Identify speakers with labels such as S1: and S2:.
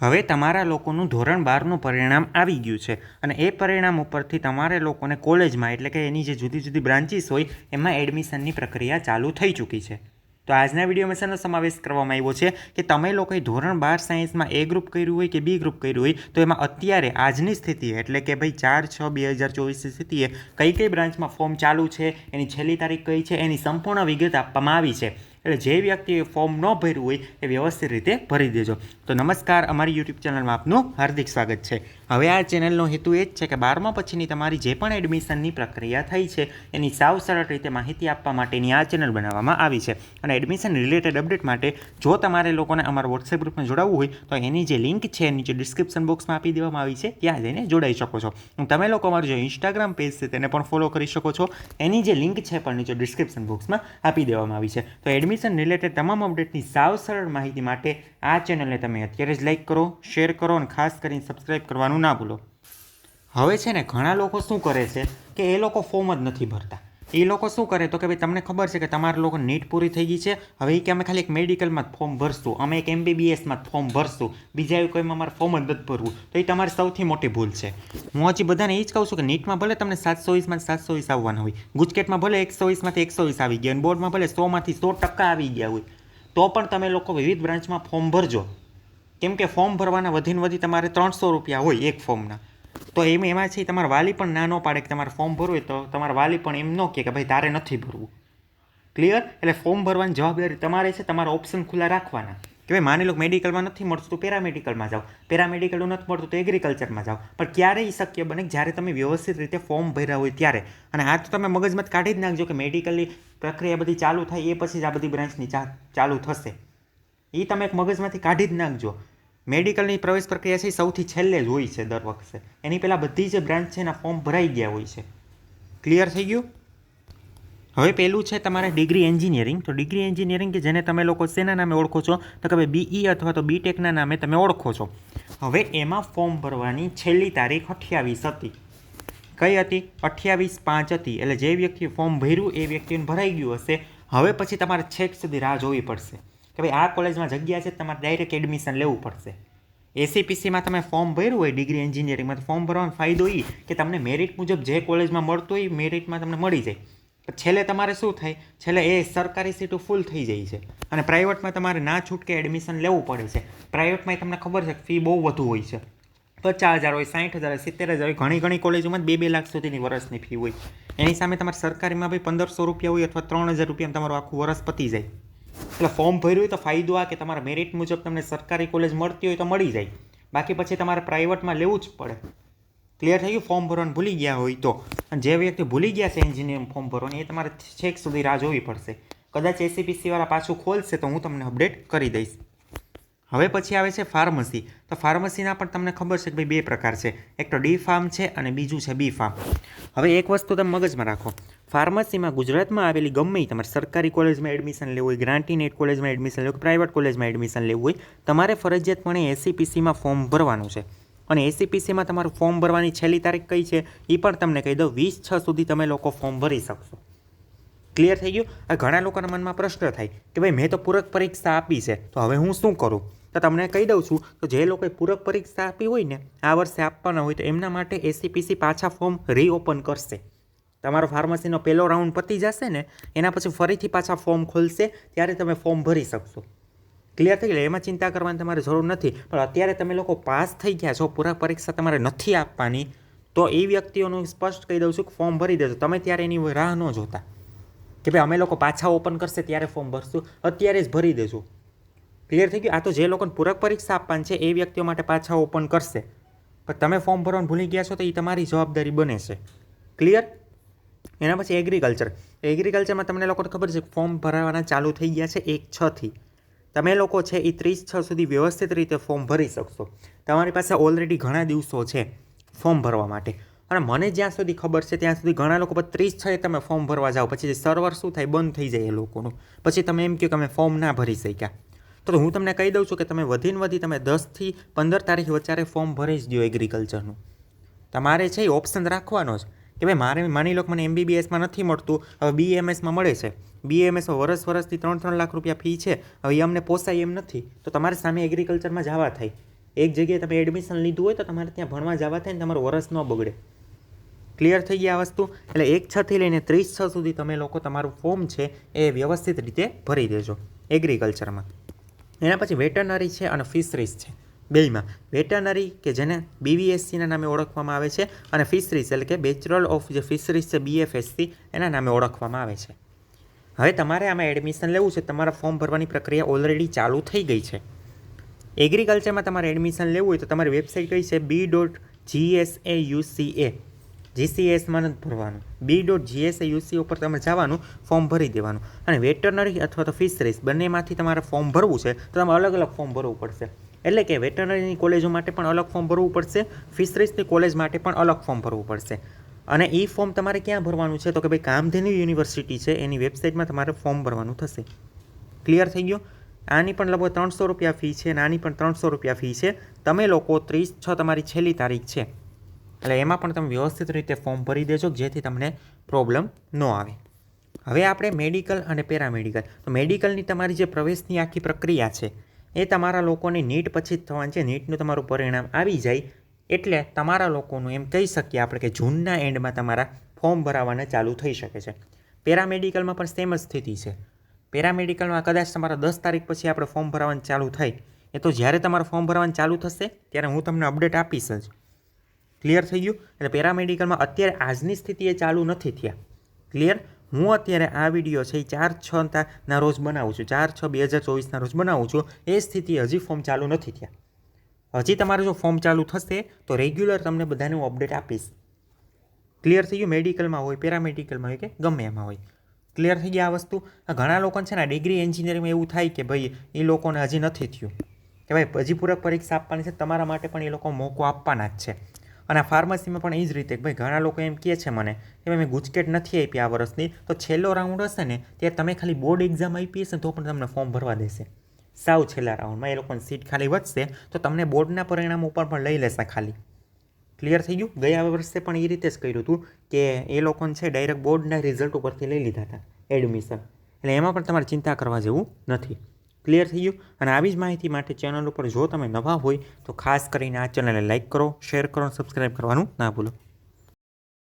S1: હવે તમારા લોકોનું ધોરણ બારનું પરિણામ આવી ગયું છે અને એ પરિણામ ઉપરથી તમારે લોકોને કોલેજમાં એટલે કે એની જે જુદી જુદી બ્રાન્ચીસ હોય, એમાં એડમિશનની પ્રક્રિયા ચાલુ થઈ ચૂકી છે. તો આજના વિડીયોમાં શેનો સમાવેશ કરવામાં આવ્યો છે કે તમે લોકોએ ધોરણ બાર સાયન્સમાં એ ગ્રુપ કર્યું હોય કે બી ગ્રુપ કર્યું હોય, તો એમાં અત્યારે આજની સ્થિતિ એટલે કે ભાઈ ચાર છ બે હજાર ચોવીસની સ્થિતિએ કઈ કઈ બ્રાન્ચમાં ફોર્મ ચાલુ છે, એની છેલ્લી તારીખ કઈ છે, એની સંપૂર્ણ વિગત આપવામાં આવી છે. એટલે જે વ્યક્તિએ ફોર્મ ન ભર્યું હોય એ વ્યવસ્થિત રીતે ભરી દેજો. તો નમસ્કાર, અમારી યુટ્યુબ ચેનલમાં આપનું હાર્દિક સ્વાગત છે. હવે આ ચેનલનો હેતુ એ જ છે કે બારમા પછીની તમારી જે પણ એડમિશનની પ્રક્રિયા થઈ છે, એની સાવ સરળ રીતે માહિતી આપવા માટેની આ ચેનલ બનાવવામાં આવી છે. અને એડમિશન રિલેટેડ અપડેટ માટે જો તમારે લોકોને અમારા વોટ્સએપ ગ્રુપમાં જોડાવવું હોય, તો એની જે લિંક છે નીચે ડિસ્ક્રિપ્શન બોક્સમાં આપી દેવામાં આવી છે, ત્યાં જઈને જોડાઈ શકો છો. તમે લોકો અમારું જે ઇન્સ્ટાગ્રામ પેજ છે, તેને પણ ફોલો કરી શકો છો. એની જે લિંક છે, પણ નીચે ડિસ્ક્રિપ્શન બોક્સમાં આપી દેવામાં આવી છે. તો એડમિશન રિલેટેડ તમામ અપડેટની સાવ સરળ માહિતી માટે આ ચેનલને તમે અત્યારે જ લાઇક કરો, શેર કરો અને ખાસ કરીને સબસ્ક્રાઇબ કરવાનું ના ભૂલો. હવે છે ને ઘણા લોકો શું કરે છે કે એ લોકો ફોર્મ જ નથી ભરતા. એ લોકો શું કરે તો કે ભાઈ તમને ખબર છે કે તમારા લોકો નીટ પૂરી થઈ ગઈ છે. હવે એ કે અમે ખાલી એક મેડિકલમાં જ ફોર્મ ભરશું. અમે એક એમબીબીએસમાં જ ફોર્મ ભરશું. બીજા એવું કોઈમાં અમારે ફોર્મ જ નથી ભરવું. તો એ તમારી સૌથી મોટી ભૂલ છે. હું હજી બધાને એ જ કહું છું કે નીટમાં ભલે તમને સાતસો વીસમાં સાતસો વીસ આવવાના હોય. ગુજકેટમાં ભલે એકસો વીસમાંથી એકસો વીસ આવી ગયા અને બોર્ડમાં ભલે સોમાંથી સો ટકા આવી ગયા હોય. તો પણ તમે લોકો વિવિધ બ્રાન્ચમાં ફોર્મ ભરજો. કેમ કે ફોર્મ ભરવાના વધીને વધી તમારે ત્રણસો રૂપિયા હોય એક ફોર્મના. તો એમ એમાં છે, તમારા વાલી પણ ના ન પાડે કે તમારે ફોર્મ ભરવું હોય તો તમારા વાલી પણ એમ ન કહે કે ભાઈ, તારે નથી ભરવું. ક્લિયર એટલે ફોર્મ ભરવાની જવાબદારી તમારે છે, તમારા ઓપ્શન ખુલ્લા રાખવાના. કે ભાઈ, માની લો મેડિકલમાં નથી મળતું, તો પેરામેડિકલમાં જાઓ. પેરામેડિકલનું નથી મળતું, તો એગ્રીકલ્ચરમાં જાઓ. પણ ક્યારેય શક્ય બને જ્યારે તમે વ્યવસ્થિત રીતે ફોર્મ ભર્યા હોય ત્યારે. અને આ તો તમે મગજમાં કાઢી જ નાખજો કે મેડિકલની પ્રક્રિયા બધી ચાલુ થાય, એ પછી જ આ બધી બ્રાન્ચની ચાલુ થશે. એ તમે એક મગજમાંથી કાઢી જ નાખજો. મેડિકલની પ્રવેશ પ્રક્રિયા છે એ સૌથી છેલ્લે જ હોય છે દર વખતે. એની પહેલાં બધી જે બ્રાન્ચ છે એના ફોર્મ ભરાઈ ગયા હોય છે. ક્લિયર થઈ ગયું? હવે પહેલું છે તમારે ડિગ્રી એન્જિનિયરિંગ. તો ડિગ્રી એન્જિનિયરિંગ કે જેને તમે લોકો શેના નામે ઓળખો છો? તો કે ભાઈ બીઈ અથવા તો બીટેકના નામે તમે ઓળખો છો. હવે એમાં ફોર્મ ભરવાની છેલ્લી તારીખ અઠ્યાવીસ હતી. કઈ હતી? અઠ્યાવીસ પાંચ હતી. એટલે જે વ્યક્તિએ ફોર્મ ભર્યું, એ વ્યક્તિને ભરાઈ ગયું હશે. હવે પછી તમારે છેક સુધી રાહ જોવી પડશે. કે ભાઈ આ કોલેજમાં જગ્યા છે, તમારે ડાયરેક્ટ એડમિશન લેવું પડશે. એસીપીસીમાં તમે ફોર્મ ભર્યું હોય ડિગ્રી એન્જિનિયરિંગમાં તો ફોર્મ ભરવાનો ફાયદો એ કે તમને મેરિટ મુજબ જે કોલેજમાં મળતું હોય એ મેરિટમાં તમને મળી જાય. છેલ્લે તમારે શું થાય? છેલ્લે એ સરકારી સીટો ફૂલ થઈ જાય છે. અને પ્રાઇવેટમાં તમારે ના છૂટકે એડમિશન લેવું પડે છે. પ્રાઇવેટમાં તમને ખબર છે ફી બહુ વધુ હોય છે. પચાસ હજાર હોય સાઠ હજાર હોય, સિત્તેર હજાર હોય, ઘણી ઘણી કોલેજોમાં બે બે લાખ સુધીની વર્ષની ફી હોય. એની સામે તમારે સરકારીમાં ભાઈ પંદરસો રૂપિયા હોય અથવા ત્રણ હજાર રૂપિયામાં તમારું આખું વર્ષ પતી જાય. એટલે ફોર્મ ભર્યું હોય તો ફાયદો આ કે તમારા મેરિટ મુજબ તમને સરકારી કોલેજ મળતી હોય તો મળી જાય. બાકી પછી તમારે પ્રાઇવેટમાં લેવું જ પડે. ક્લિયર થઈ ગયું? ફોર્મ ભરવાનું ભૂલી ગયા હોય તો. અને જે વ્યક્તિ ભૂલી ગયા છે એન્જિનિયરિંગ ફોર્મ ભરવાનું, એ તમારે છેક સુધી રાહ જોવી પડશે. કદાચ એસીપીસીવાળા પાછું ખોલશે તો હું તમને અપડેટ કરી દઈશ. હવે પછી આવે છે ફાર્મસી. તો ફાર્મસીના પણ તમને ખબર છે કે ભાઈ બે પ્રકાર છે. એક તો ડી ફાર્મ છે અને બીજું છે બી ફાર્મ. હવે એક વસ્તુ તમે મગજમાં રાખો. ફાર્મસીમાં ગુજરાતમાં આવેલી ગમે તમારે સરકારી કોલેજમાં એડમિશન લેવું હોય ગ્રાન્ટી નેટ કોલેજમાં એડમિશન લેવું હોય પ્રાઇવેટ કોલેજમાં એડમિશન લેવું હોય, તમારે ફરજિયાતપણે એસીપીસીમાં ફોર્મ ભરવાનું છે. અને એસીપીસીમાં તમારું ફોર્મ ભરવાની છેલ્લી તારીખ કઈ છે? એ પણ તમને કહી દઉં, વીસ છ સુધી તમે લોકો ફોર્મ ભરી શકશો. ક્લિયર થઈ ગયું? આ ઘણા લોકોના મનમાં પ્રશ્ન થાય કે ભાઈ મેં તો પૂરક પરીક્ષા આપી છે. તો હવે હું શું કરું? તો તમને કહી દઉં છું તો જે લોકોએ પૂરક પરીક્ષા આપી હોય ને, આ વર્ષે આપવાના હોય તો એમના માટે એસીપીસી પાછા ફોર્મ રીઓપન કરશે. તમારો ફાર્મસીનો પહેલો રાઉન્ડ પતી જશે ને, એના પછી ફરીથી પાછા ફોર્મ ખોલશે, ત્યારે તમે ફોર્મ ભરી શકશો. ક્લિયર થઈ ગયું? એમાં ચિંતા કરવાની તમારે જરૂર નથી. પણ અત્યારે તમે લોકો પાસ થઈ ગયા છો પૂરા પરીક્ષા તમારે નથી આપવાની, તો એ વ્યક્તિઓનું સ્પષ્ટ કહી દઉં છું કે ફોર્મ ભરી દેજો. તમે ત્યારે એની રાહ ન જોતા. કે ભાઈ અમે લોકો પાછા ઓપન કરશે, ત્યારે ફોર્મ ભરશું. અત્યારે જ ભરી દેજો. ક્લિયર થઈ ગયું? આ તો જે લોકોને પૂરક પરીક્ષા આપવાની છે, એ વ્યક્તિઓ માટે પાછા ઓપન કરશે. પણ તમે ફોર્મ ભરવાનું ભૂલી ગયા છો તો એ તમારી જવાબદારી બને છે. ક્લિયર એના પછી એગ્રીકલ્ચર એગ્રીકલ્ચરમાં તમને લોકોને ખબર છે ફોર્મ ભરાવાના ચાલુ થઈ ગયા છે એક છથી તમે લોકો છે એ ત્રીસ છ સુધી વ્યવસ્થિત રીતે ફોર્મ ભરી શકશો. તમારી પાસે ઓલરેડી ઘણા દિવસો છે ફોર્મ ભરવા માટે. અને મને જ્યાં સુધી ખબર છે ત્યાં સુધી ઘણા લોકો ત્રીસ છ તમે ફોર્મ ભરવા જાઓ. પછી સર્વર શું થાય, બંધ થઈ જાય એ લોકોનું. પછી તમે એમ કહો કે અમે ફોર્મ ના ભરી શક્યા. તો હું તમને કહી દઉં છું કે તમે વધીને વધી તમે દસથી પંદર તારીખ વચ્ચે ફોર્મ ભરી જ દો એગ્રીકલ્ચરનું તમારે છે એ ઓપ્શન રાખવાનો જ કે ભાઈ મારે માની લો કે મને એમબીબીએસમાં નથી મળતું, હવે બીએમએસમાં મળે છે. બીએમએસમાં વરસ વરસથી ત્રણ ત્રણ લાખ રૂપિયા ફી છે, હવે એ અમને પોસાય એમ નથી, તો તમારે સામે એગ્રીકલ્ચરમાં જવા થાય. એક જગ્યાએ તમે એડમિશન લીધું હોય તો તમારે ત્યાં ભણવા જવા થાય ને તમારું વરસ ન બગડે. ક્લિયર થઈ ગયા આ વસ્તુ? એટલે એક છથી લઈને ત્રીસ છ સુધી તમે લોકો તમારું ફોર્મ છે એ વ્યવસ્થિત રીતે ભરી દેજો એગ્રીકલ્ચરમાં એના પછી વેટરનરી છે અને ફિશરીઝ છે. બેયમાં. વેટરનરી કે જેને બીવીએસસીના નામે ઓળખવામાં આવે છે અને ફિશરીઝ એટલે કે બેચરલ ઓફ જે ફિશરીઝ છે બીએફએસસી એના નામે ઓળખવામાં આવે છે. હવે તમારે આમાં એડમિશન લેવું છે, તમારા ફોર્મ ભરવાની પ્રક્રિયા ઓલરેડી ચાલુ થઈ ગઈ છે. એગ્રીકલ્ચરમાં તમારે એડમિશન લેવું હોય તો તમારી વેબસાઇટ કઈ છે? બી ડોટ જીએસએ યુસીએ જીસીએસમાં નથી ભરવાનું. બી ડોટ જીએસએ યુસી ઉપર તમે જવાનું ફોર્મ ભરી દેવાનું. અને વેટરનરી અથવા તો ફિશરીઝ બંનેમાંથી તમારે ફોર્મ ભરવું છે, તો તમે અલગ અલગ ફોર્મ ભરવું પડશે. એટલે કે વેટરનરીની કોલેજો માટે પણ અલગ ફોર્મ ભરવું પડશે ફિશરીઝની કોલેજ માટે પણ અલગ ફોર્મ ભરવું પડશે. અને એ ફોર્મ તમારે ક્યાં ભરવાનું છે? તો કે ભાઈ કામધેનુ યુનિવર્સિટી છે, એની વેબસાઇટમાં તમારે ફોર્મ ભરવાનું થશે. ક્લિયર થઈ ગયો? આની પણ લગભગ ત્રણસો રૂપિયા ફી છે, અને આની પણ ત્રણસો રૂપિયા ફી છે. તમે લોકો ત્રીસ છ તમારી છેલ્લી તારીખ છે. એટલે એમાં પણ તમે વ્યવસ્થિત રીતે ફોર્મ ભરી દેજો જેથી તમને પ્રોબ્લેમ ન આવે. હવે આપણે મેડિકલ અને પેરામેડિકલ તો મેડિકલની તમારી જે પ્રવેશની આખી પ્રક્રિયા છે, એ તમારા લોકોની નીટ પછી જ થવાની છે. નીટનું તમારું પરિણામ આવી જાય એટલે તમારા લોકોનું એમ કહી શકીએ આપણે કે જૂનના એન્ડમાં તમારા ફોર્મ ભરાવાના ચાલુ થઈ શકે છે. પેરામેડિકલમાં પણ સેમ જ સ્થિતિ છે. પેરામેડિકલમાં કદાચ તમારા દસ તારીખ પછી આપણે ફોર્મ ભરાવાનું ચાલુ થાય, એ તો જ્યારે તમારું ફોર્મ ભરવાનું ચાલુ થશે, ત્યારે હું તમને અપડેટ આપીશ જ. ક્લિયર થઈ ગયું? એટલે પેરામેડિકલમાં અત્યારે આજની સ્થિતિ એ ચાલુ નથી થયા. ક્લિયર હું અત્યારે આ વીડિયો છે એ ચાર છ તા- ના રોજ બનાવું છું. ચાર છ બે હજાર ચોવીસના રોજ બનાવું છું. એ સ્થિતિ હજી ફોર્મ ચાલુ નથી થયા. હજી તમારે જો ફોર્મ ચાલુ થશે, તો રેગ્યુલર તમને બધાને હું અપડેટ આપીશ. ક્લિયર થઈ ગયું? મેડિકલમાં હોય, પેરામેડિકલમાં હોય કે ગમે એમાં હોય. ક્લિયર થઈ ગયા આ વસ્તુ? ઘણા લોકોને છે ને ડિગ્રી એન્જિનિયરિંગમાં એવું થાય કે ભાઈ, એ લોકોને હજી નથી થયું. કે ભાઈ, હજી પૂરક પરીક્ષા આપવાની છે, તમારા માટે પણ એ લોકો મોકો આપવાના જ છે. અને આ ફાર્મસીમાં પણ એ જ રીતે ભાઈ ઘણા લોકો એમ કહે છે મને કે મેં ગુજકેટ નથી આપી આ વર્ષની, તો છેલ્લો રાઉન્ડ હશે ને, ત્યારે તમે ખાલી બોર્ડ એક્ઝામ આપી હશે તો પણ તમને ફોર્મ ભરવા દેશે. સાવ છેલ્લા રાઉન્ડમાં એ લોકોની સીટ ખાલી વધશે, તો તમને બોર્ડના પરિણામ ઉપર પણ લઈ લેશે ખાલી. ક્લિયર થઈ ગયું? ગયા વર્ષે પણ એ રીતે જ કર્યું હતું કે એ લોકોને છે ડાયરેક્ટ બોર્ડના રિઝલ્ટ ઉપરથી લઈ લીધા હતા, એડમિશન. એટલે એમાં પણ તમારે ચિંતા કરવા જેવું નથી. ક્લિયર થઈ ગયું. અને આવી જ માહિતી માટે ચેનલ ઉપર જો તમે નવા હોય તો ખાસ કરીને આ ચેનલને લાઇક કરો, શેર કરો સબસ્ક્રાઈબ કરવાનું ના ભૂલો.